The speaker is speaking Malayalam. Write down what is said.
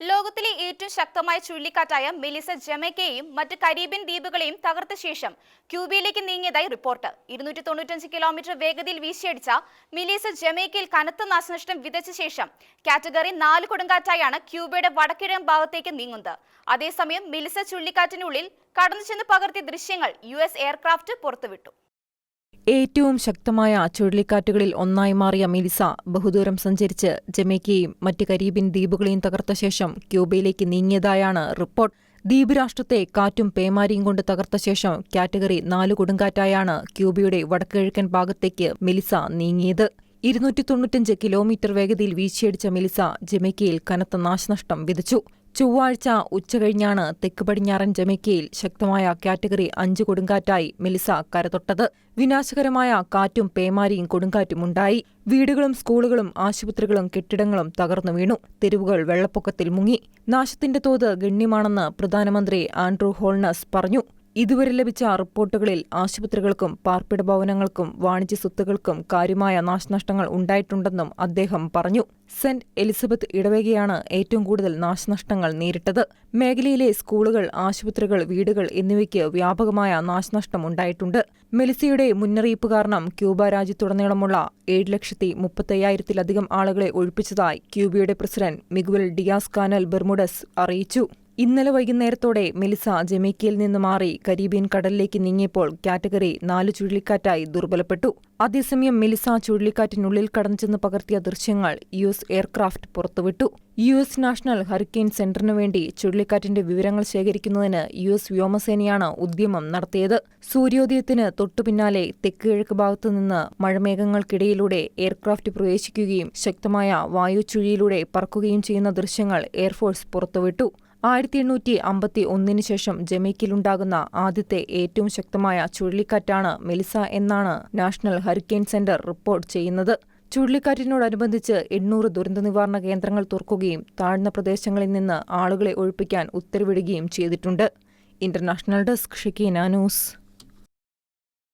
ലോകത്തിലെ ഏറ്റവും ശക്തമായ ചുഴലിക്കാറ്റായ മെലിസ ജമൈക്കയെയും മറ്റ് കരീബിയൻ ദ്വീപുകളെയും തകർത്ത ശേഷം ക്യൂബയിലേക്ക് നീങ്ങിയതായി റിപ്പോർട്ട്. ഇരുന്നൂറ്റി തൊണ്ണൂറ്റഞ്ച് കിലോമീറ്റർ വേഗതയിൽ വീശിയടിച്ച മിലീസ ജമൈക്കയിൽ കനത്ത നാശനഷ്ടം വിതച്ച ശേഷം കാറ്റഗറി നാല് കൊടുങ്കാറ്റായാണ് ക്യൂബയുടെ വടക്കിഴൻ ഭാഗത്തേക്ക് നീങ്ങുന്നത്. അതേസമയം മിലിസ ചുഴലിക്കാറ്റിനുള്ളിൽ കടന്നു ചെന്ന് പകർത്തിയ ദൃശ്യങ്ങൾ യു എസ് എയർക്രാഫ്റ്റ് പുറത്തുവിട്ടു. ഏറ്റവും ശക്തമായ ചുഴലിക്കാറ്റുകളിൽ ഒന്നായി മാറിയ മിലിസ ബഹുദൂരം സഞ്ചരിച്ച് ജമേക്കയും മറ്റ് കരീബിയൻ ദ്വീപുകളെയും തകർത്ത ശേഷം ക്യൂബയിലേക്ക് നീങ്ങിയതായാണ് റിപ്പോർട്ട്. ദ്വീപ് രാഷ്ട്രത്തെ കാറ്റും പേമാരിയും കൊണ്ട് തകർത്ത ശേഷം കാറ്റഗറി നാല് കൊടുങ്കാറ്റായാണ് ക്യൂബയുടെ വടക്കുകിഴക്കൻ ഭാഗത്തേക്ക് മെലിസ നീങ്ങിയത്. ഇരുന്നൂറ്റി തൊണ്ണൂറ്റഞ്ച് കിലോമീറ്റർ വേഗതയിൽ വീശിയടിച്ച മെലിസ ജമൈക്കയിൽ കനത്ത നാശനഷ്ടം വിതച്ചു. ചൊവ്വാഴ്ച ഉച്ചകഴിഞ്ഞാണ് തെക്ക് പടിഞ്ഞാറൻ ജമൈക്കയിൽ ശക്തമായ കാറ്റഗറി അഞ്ച് കൊടുങ്കാറ്റായി മെലിസ കരതൊട്ടത്. വിനാശകരമായ കാറ്റും പേമാരിയും കൊടുങ്കാറ്റും ഉണ്ടായി വീടുകളും സ്കൂളുകളും ആശുപത്രികളും കെട്ടിടങ്ങളും തകർന്നു വീണു. തെരുവുകൾ വെള്ളപ്പൊക്കത്തിൽ മുങ്ങി. നാശത്തിന്റെ തോത് ഗണ്യമാണെന്ന് പ്രധാനമന്ത്രി ആൻഡ്രൂ ഹോൾനസ് പറഞ്ഞു. ഇതുവരെ ലഭിച്ച റിപ്പോർട്ടുകളിൽ ആശുപത്രികൾക്കും പാർപ്പിട ഭവനങ്ങൾക്കും വാണിജ്യ സ്വത്തുക്കൾക്കും കാര്യമായ നാശനഷ്ടങ്ങൾ ഉണ്ടായിട്ടുണ്ടെന്നും അദ്ദേഹം പറഞ്ഞു. സെന്റ് എലിസബത്ത് ഇടവകയാണ് ഏറ്റവും കൂടുതൽ നാശനഷ്ടങ്ങൾ നേരിട്ടത്. മേഖലയിലെ സ്കൂളുകൾ ആശുപത്രികൾ വീടുകൾ എന്നിവയ്ക്ക് വ്യാപകമായ നാശനഷ്ടം ഉണ്ടായിട്ടുണ്ട്. മെലിസയുടെ മുന്നറിയിപ്പ് കാരണം ക്യൂബ രാജ്യത്തുടനീളമുള്ള ഏഴ് ലക്ഷത്തി മുപ്പത്തയ്യായിരത്തിലധികം ആളുകളെ ഒഴിപ്പിച്ചതായി ക്യൂബയുടെ president Miguel Diaz Canel Bermudez അറിയിച്ചു. ഇന്നലെ വൈകുന്നേരത്തോടെ മെലിസ ജമൈക്കയിൽ നിന്ന് മാറി കരീബിയൻ കടലിലേക്ക് നീങ്ങിയപ്പോൾ കാറ്റഗറി നാല് ചുഴലിക്കാറ്റായി ദുർബലപ്പെട്ടു. അതേസമയം മെലിസ ചുഴലിക്കാറ്റിനുള്ളിൽ കടന്നുചെന്ന് പകർത്തിയ ദൃശ്യങ്ങൾ യു എസ് എയർക്രാഫ്റ്റ് പുറത്തുവിട്ടു. യു എസ് നാഷണൽ ഹറിക്കെയിൻ സെന്ററിനു വേണ്ടി ചുഴലിക്കാറ്റിന്റെ വിവരങ്ങൾ ശേഖരിക്കുന്നതിന് യു എസ് വ്യോമസേനയാണ് ഉദ്യമം നടത്തിയത്. സൂര്യോദയത്തിന് തൊട്ടുപിന്നാലെ തെക്ക് കിഴക്ക് ഭാഗത്തുനിന്ന് മഴമേഘങ്ങൾക്കിടയിലൂടെ എയർക്രാഫ്റ്റ് പ്രവേശിക്കുകയും ശക്തമായ വായു ചുഴിയിലൂടെ പറക്കുകയും ചെയ്യുന്ന ദൃശ്യങ്ങൾ എയർഫോഴ്സ് പുറത്തുവിട്ടു. ആയിരത്തി എണ്ണൂറ്റി അമ്പത്തി ഒന്നിന് ശേഷം ജമൈക്കിലുണ്ടാകുന്ന ആദ്യത്തെ ഏറ്റവും ശക്തമായ ചുഴലിക്കാറ്റാണ് മെലിസ എന്നാണ് നാഷണൽ ഹരിക്കെയിൻ സെന്റർ റിപ്പോർട്ട് ചെയ്യുന്നത്. ചുഴലിക്കാറ്റിനോടനുബന്ധിച്ച് എണ്ണൂറ് ദുരന്ത നിവാരണ കേന്ദ്രങ്ങൾ തുറക്കുകയും താഴ്ന്ന പ്രദേശങ്ങളിൽ നിന്ന് ആളുകളെ ഒഴിപ്പിക്കാൻ ഉത്തരവിടുകയും ചെയ്തിട്ടുണ്ട്. International desk ഷിക്കീന news